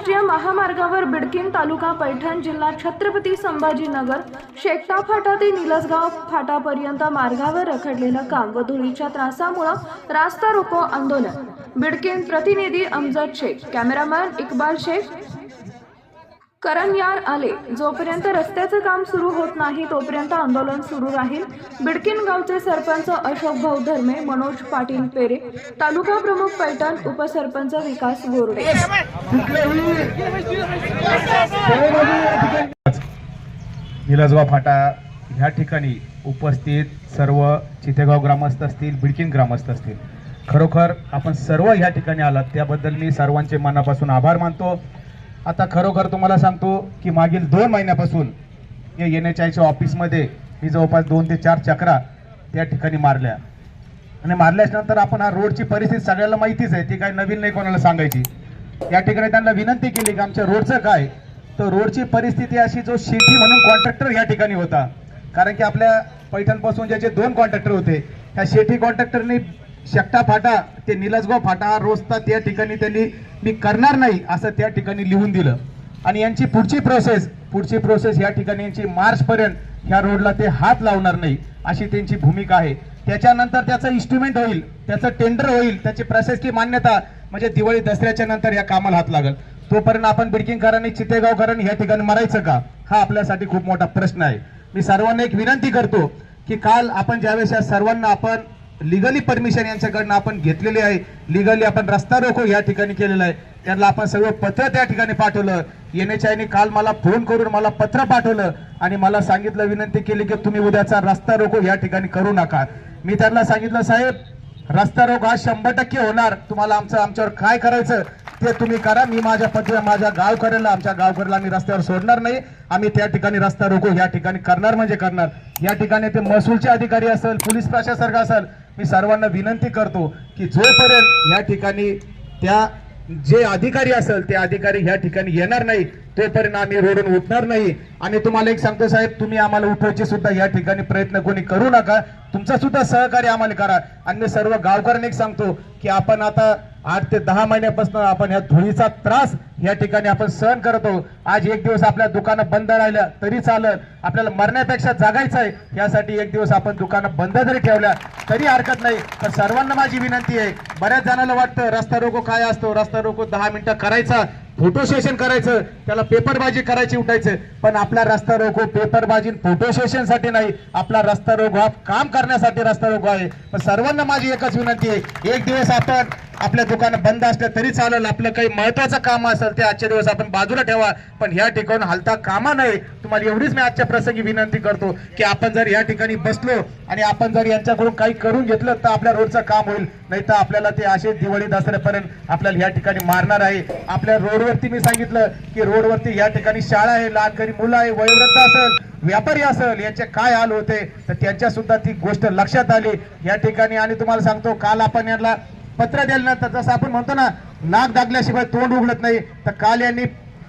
राष्ट्रीय महामार्गावर बिडकीन तालुका पैठण जिल्हा छत्रपती संभाजीनगर शेकटा फाटा ते निलसगाव फाटापर्यंत मार्गावर रखडलेलं काम व धुळीच्या त्रासामुळं रास्ता रोको आंदोलन. बिडकीन प्रतिनिधी अमजद शेख कॅमेरामॅन इक्बाल शेख करंयार आले. जोपर्यंत रस्त्याचं काम सुरू होत नाही तोपर्यंत आंदोलन सुरू राहील. बिडकीन गावचे सरपंच अशोक भाऊ धर्मे मनोज पाटील पेरे तालुका प्रमुख पैठण उपसरपंच विकास गोरडे निलजवा फाटा ह्या ठिकाणी उपस्थित सर्व चितेगाव ग्रामस्थ असतील बिडकिन ग्रामस्थ असतील. खरोखर आपण सर्व ह्या ठिकाणी आलात त्याबद्दल मी सर्वांचे मनापासून आभार मानतो. आता खरोखर तुम्हाला सांगतो की मागील दोन महिन्यापासून या एन एच आयच्या ऑफिसमध्ये मी जवळपास दोन ते चार चक्रा त्या ठिकाणी मारल्या. आणि मारल्याच्यानंतर आपण हा रोडची परिस्थिती सगळ्याला माहितीच आहे ती काय नवीन नाही कोणाला सांगायची. या ठिकाणी त्यांना विनंती केली की आमच्या रोडचं काय? तर रोडची परिस्थिती अशी जो शेती म्हणून कॉन्ट्रॅक्टर या ठिकाणी होता. कारण की आपल्या पैठणपासून ज्याचे दोन कॉन्ट्रॅक्टर होते त्या शेती कॉन्ट्रॅक्टरनी शकटा फाटा ते निलजगाव फाटा हा रोजता त्या ठिकाणी त्यांनी मी करणार नाही असं त्या ठिकाणी लिहून दिलं. आणि यांची पुढची प्रोसेस पुढची प्रोसेस या ठिकाणी यांची मार्चपर्यंत ह्या रोडला ते हात लावणार नाही अशी त्यांची भूमिका आहे. त्याच्यानंतर त्याचं इन्स्ट्रुमेंट होईल त्याचं टेंडर होईल त्याची प्रशासकीय मान्यता म्हणजे दिवाळी दसऱ्याच्या नंतर या कामाला हात लागेल. तोपर्यंत आपण बिडकिंगकरांनी चितेगावकरांनी या ठिकाणी मरायचं का? हा आपल्यासाठी खूप मोठा प्रश्न आहे. मी सर्वांना एक विनंती करतो की काल आपण ज्यावेळेस या सर्वांना आपण लिगली परमिशन यांच्याकडनं आपण घेतलेली आहे. लिगली आपण रस्ता रोको या ठिकाणी केलेला आहे. त्यांना आपण सगळं पत्र त्या ठिकाणी पाठवलं. एन एच आयने काल मला फोन करून मला पत्र पाठवलं आणि मला सांगितलं विनंती केली की तुम्ही उद्याचा रस्ता रोको या ठिकाणी करू नका. मी त्यांना सांगितलं साहेब रस्ता रोको हा शंभर टक्के होणार. तुम्हाला आमचं आमच्यावर काय करायचं ते तुम्ही करा. मी माझ्या पत्र माझ्या गावकऱ्याला आमच्या गावकऱ्याला आम्ही रस्त्यावर सोडणार नाही. आम्ही त्या ठिकाणी रस्ता रोको या ठिकाणी करणार म्हणजे करणार. या ठिकाणी ते महसूलचे अधिकारी असेल पोलीस प्रशासक असेल मी सर्वांना विनंती करतो की जोपर्यंत या ठिकाणी त्या जे अधिकारी असेल ते अधिकारी ह्या ठिकाणी येणार नाही तोपर्यंत आम्ही रोडून उठणार नाही. आणि तुम्हाला एक सांगतो साहेब तुम्ही आम्हाला उठवायचे सुद्धा या ठिकाणी प्रयत्न कोणी करू नका. तुमचा सुद्धा सहकार्य आम्हाला करा. आणि मी सर्व गावकऱ्यांना एक सांगतो की आपण आता आठ ते दहा महिन्यापासून आपण ह्या धुळीचा त्रास या ठिकाणी आपण सहन करतो. आज एक दिवस आपल्या दुकानं बंद राहिल्या तरी चालत आपल्याला मरण्यापेक्षा जागायचं आहे. यासाठी एक दिवस आपण दुकानं बंद जरी ठेवल्या तरी हरकत नाही. तर सर्वांना माझी विनंती आहे. बऱ्याच जणांना वाटतं रस्ता रोको काय असतो? रस्ता रोको दहा मिनिटं करायचा. फोटो सेशन करायचं त्याला पेपरबाजी करायची उठायचं. पण आपला रस्ता रोको पेपरबाजी फोटो सेशनसाठी नाही आपला रस्ता रोग हा काम करण्यासाठी रस्ता रोग आहे. पण सर्वांना माझी एकच विनंती आहे एक दिवस आपण आपल्या दुकान बंद असलं तरी चालेल आपलं काही महत्वाचं काम असेल ते आजच्या दिवस आपण बाजूला ठेवा पण ह्या ठिकाणी हलता कामा नये तुम्हाला एवढीच मी आजच्या प्रसंगी विनंती करतो की आपण जर या ठिकाणी बसलो आणि आपण जर यांच्याकडून काही करून घेतलं तर आपल्या रोडचं काम होईल. नाही तर आपल्याला ते असे दिवाळी दसऱ्यापर्यंत आपल्याला या ठिकाणी मारणार आहे. आपल्या रोडवरती मी सांगितलं की रोडवरती या ठिकाणी शाळा आहे लहान घरी मुलं आहे वयोवृद्ध असेल व्यापारी असेल यांचे काय हाल होते तर त्यांच्या सुद्धा ती गोष्ट लक्षात आली. या ठिकाणी आणि तुम्हाला सांगतो काल आपण यांना पत्र दिल्यानंतर जसं आपण म्हणतो ना नाक दागल्याशिवाय तोंड उघडत नाही तर काल यांनी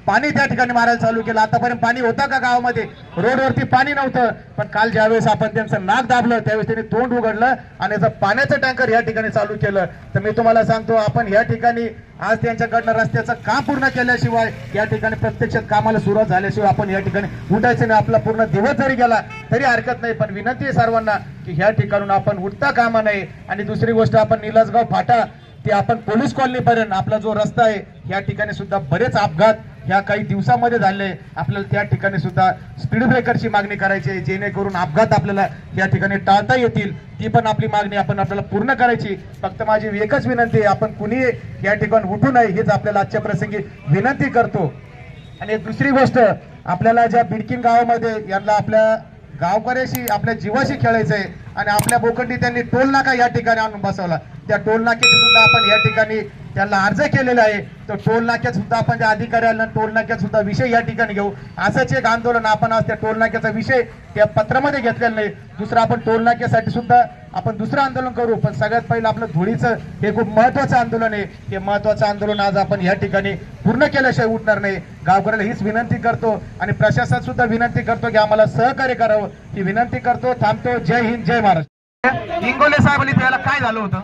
पाणी त्या ठिकाणी मारायला चालू केलं. आतापर्यंत पाणी होतं का गावामध्ये? रोडवरती पाणी नव्हतं. पण काल ज्यावेळेस आपण त्यांचं नाक दाबलं त्यावेळेस त्यांनी तोंड उघडलं आणि याचं पाण्याचं टँकर या ठिकाणी चालू केलं. तर मी तुम्हाला सांगतो आपण या ठिकाणी आज त्यांच्याकडनं रस्त्याचं काम पूर्ण केल्याशिवाय या ठिकाणी प्रत्यक्षात कामाला सुरुवात झाल्याशिवाय आपण या ठिकाणी उठायचं नाही. आपला पूर्ण दिवस जरी गेला तरी हरकत नाही. पण विनंती आहे सर्वांना की ह्या ठिकाणून आपण उठता कामा नये. आणि दुसरी गोष्ट आपण निलासगाव फाटा ते आपण पोलीस कॉलनीपर्यंत आपला जो रस्ता आहे या ठिकाणी सुद्धा बरेच अपघात ह्या काही दिवसामध्ये झाले. आपल्याला त्या ठिकाणी सुद्धा स्पीड ब्रेकरची मागणी करायची आहे. जेणेकरून अपघात आपल्याला या ठिकाणी टाळता येतील. ती पण आपली मागणी आपण आपल्याला पूर्ण करायची. फक्त माझी एकच विनंती आहे. आपण कुणी या ठिकाणी उठू नये हीच आपल्याला आजच्या प्रसंगी विनंती करतो. आणि दुसरी गोष्ट आपल्याला ज्या बिडकिन गावामध्ये यांना आपल्या गावकऱ्याशी आपल्या जीवाशी खेळायचं आहे आणि आपल्या बोकंडी त्यांनी टोल नाका या ठिकाणी आणून बसवला. त्या टोल नाक्याची सुद्धा आपण या ठिकाणी त्यांना अर्ज केलेला आहे. तर टोल नाक्यात सुद्धा आपण त्या अधिकाऱ्यांना टोल नाक्यात सुद्धा विषय या ठिकाणी घेऊ असंच एक आंदोलन आपण आज त्या टोल नाक्याचा विषय त्या पत्रामध्ये घेतलेला नाही. दुसरं आपण टोल नाक्यासाठी सुद्धा आपण दुसरं आंदोलन करू पण सगळ्यात पहिलं आपलं धुळीचं हे खूप महत्वाचं आंदोलन आहे. हे महत्वाचं आंदोलन आज आपण या ठिकाणी पूर्ण केल्याशिवाय उठणार नाही. गावकऱ्याला हीच विनंती करतो आणि प्रशासन सुद्धा विनंती करतो की आम्हाला सहकार्य करावं. ही विनंती करतो थांबतो. जय हिंद जय महाराष्ट्र. इंगोले साहेब त्याला काय झालं होतं?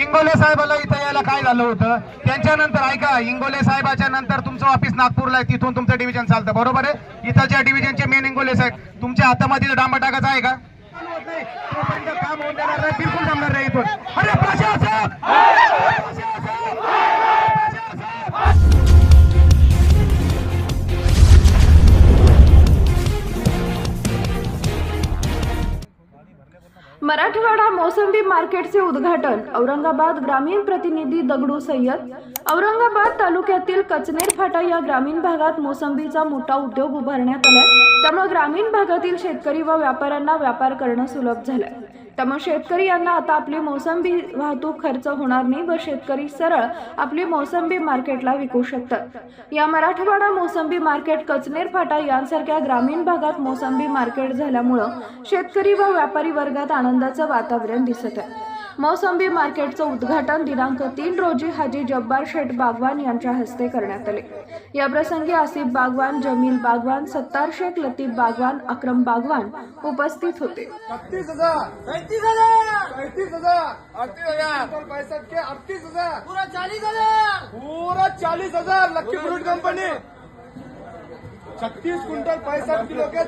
इंगोले साहेबाला इथं यायला काय झालं होतं? त्यांच्यानंतर ऐका इंगोले साहेबाच्या नंतर तुमचं ऑफिस नागपूरला आहे तिथून तुमचं डिव्हिजन चालतं बरोबर आहे? इथं ज्या डिव्हिजनचे मेन इंगोले साहेब तुमच्या हातामध्ये डांबा टाकायचा आहे का? काम होऊन बिलकुल जमणार नाही इथून. अरे मराठवाडा मोसंबी मार्केटचे उद्घाटन. औरंगाबाद ग्रामीण प्रतिनिधी दगडू सय्यद. औरंगाबाद तालुक्यातील कचनेर फाटा या ग्रामीण भागात मोसंबीचा मोठा उद्योग उभारण्यात आलाय. त्यामुळे ग्रामीण भागातील शेतकरी व व्यापाऱ्यांना व्यापार करणं सुलभ झालंय. त्यामुळे शेतकरी यांना आता आपली मोसंबी वाहतूक खर्च होणार नाही व शेतकरी सरळ आपली मोसंबी मार्केटला विकू शकतात. या मराठवाडा मोसंबी मार्केट कचनेर फाटा यांसारख्या ग्रामीण भागात मोसंबी मार्केट झाल्यामुळं शेतकरी व व्यापारी वर्गात आनंदाचं वातावरण दिसत आहे. मोसंबी मार्केटचं उद्घाटन दिनांक तीन रोजी हाजी जब्बार शेठ बागवान यांच्या हस्ते करण्यात आले. या प्रसंगी आसिफ बागवान जमील बागवान सत्तार शेख लतीफ बागवान अक्रम बागवान उपस्थित होते. चालीस हजार लक्की फ्रूट कंपनी छत्तीस क्विंटल पैंसठ किलो के